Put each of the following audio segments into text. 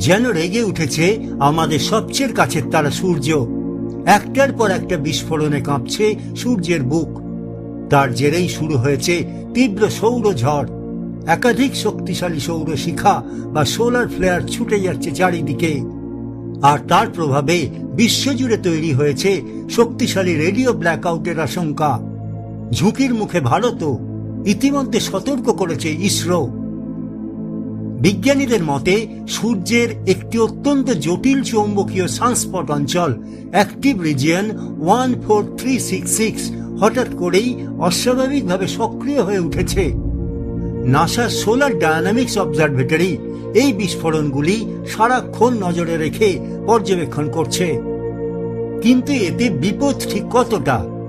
যেন রেগে উঠেছে আমাদের সবচেয়ে কাছের তারা সূর্য। একটার পর একটা বিস্ফোরণে কাঁপছে সূর্যের বুক। তার জেরেই শুরু হয়েছে তীব্র সৌর ঝড়। একাধিক শক্তিশালী সৌর শিখা বা সোলার ফ্লেয়ার ছুটে যাচ্ছে চারিদিকে। আর তার প্রভাবে বিশ্বজুড়ে তৈরি হয়েছে শক্তিশালী রেডিও ব্ল্যাকআউটের আশঙ্কা। ঝুঁকির মুখে ভারতও ইতিমধ্যে সতর্ক করেছে ইসরো। বিজ্ঞানীদের মতে, সূর্যের একটি অত্যন্ত জটিল চৌম্বকীয় সানস্পট অঞ্চল active region one four three six six হঠাৎ করেই অস্বাভাবিকভাবে সক্রিয় হয়ে উঠেছে। নাসার সোলার ডায়নামিক্স অবজারভেটরি এই বিস্ফোরণগুলি সারাক্ষণ নজরে রেখে পর্যবেক্ষণ করছে। কিন্তু এতে বিপদ ঠিক কতটা?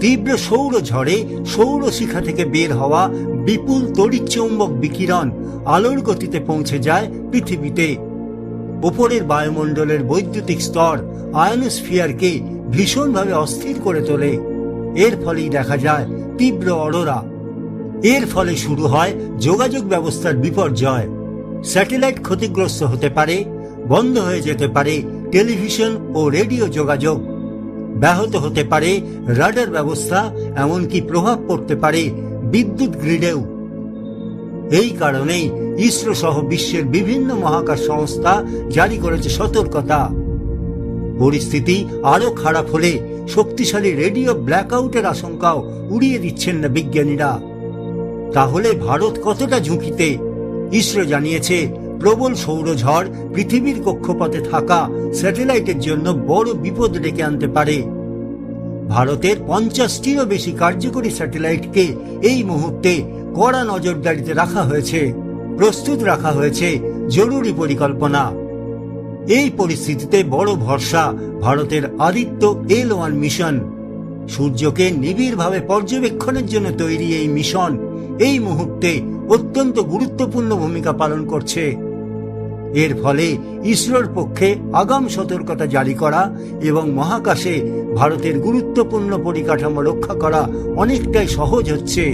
তীব্র সৌর ঝড়ে সৌর শিখা থেকে বের হওয়া বিপুল তড়িৎচৌম্বক বিকিরণ আলোর গতিতে পৌঁছে যায় পৃথিবীতে। ওপরের বায়ুমণ্ডলের বৈদ্যুতিক স্তর আয়নোস্ফিয়ারকে ভীষণভাবে অস্থির করে তোলে। এর ফলেই দেখা যায় তীব্র অরোরা। এর ফলে শুরু হয় যোগাযোগ ব্যবস্থার বিপর্যয়। স্যাটেলাইট ক্ষতিগ্রস্ত হতে পারে, বন্ধ হয়ে যেতে পারে টেলিভিশন ও রেডিও যোগাযোগ। ব্যাহত হতে পারে রাডার ব্যবস্থা, এমনকি প্রভাব পড়তে পারে বিদ্যুৎ গ্রিডেও। এই কারণেই ইসরো সহ বিশ্বের বিভিন্ন মহাকাশ সংস্থা জারি করেছে সতর্কতা। পরিস্থিতি আরও খারাপ হলে শক্তিশালী রেডিও ব্ল্যাকআউটের আশঙ্কাও উড়িয়ে দিচ্ছেন না বিজ্ঞানীরা। তাহলে ভারত কতটা ঝুঁকিতে? ইসরো জানিয়েছে প্রবল সৌরঝড় পৃথিবীর কক্ষপথে থাকা স্যাটেলাইটের জন্য বড় বিপদ ডেকে আনতে পারে। ভারতের পঞ্চাশটিরও বেশি কার্যকরী স্যাটেলাইটকে এই মুহূর্তে কড়া নজরদারিতে রাখা হয়েছে। প্রস্তুত রাখা হয়েছে জরুরি পরিকল্পনা। এই পরিস্থিতিতে বড় ভরসা ভারতের আদিত্য এল ওয়ান মিশন। সূর্যকে নিবিড়ভাবে পর্যবেক্ষণের জন্য তৈরি এই মিশন এই মুহূর্তে অত্যন্ত গুরুত্বপূর্ণ ভূমিকা পালন করছে। এর ফলে ইসরোর পক্ষে আগাম সতর্কতা জারি করা এবং মহাকাশে ভারতের গুরুত্বপূর্ণ পরিকাঠামো রক্ষা করা অনেকটাই সহজ হচ্ছে।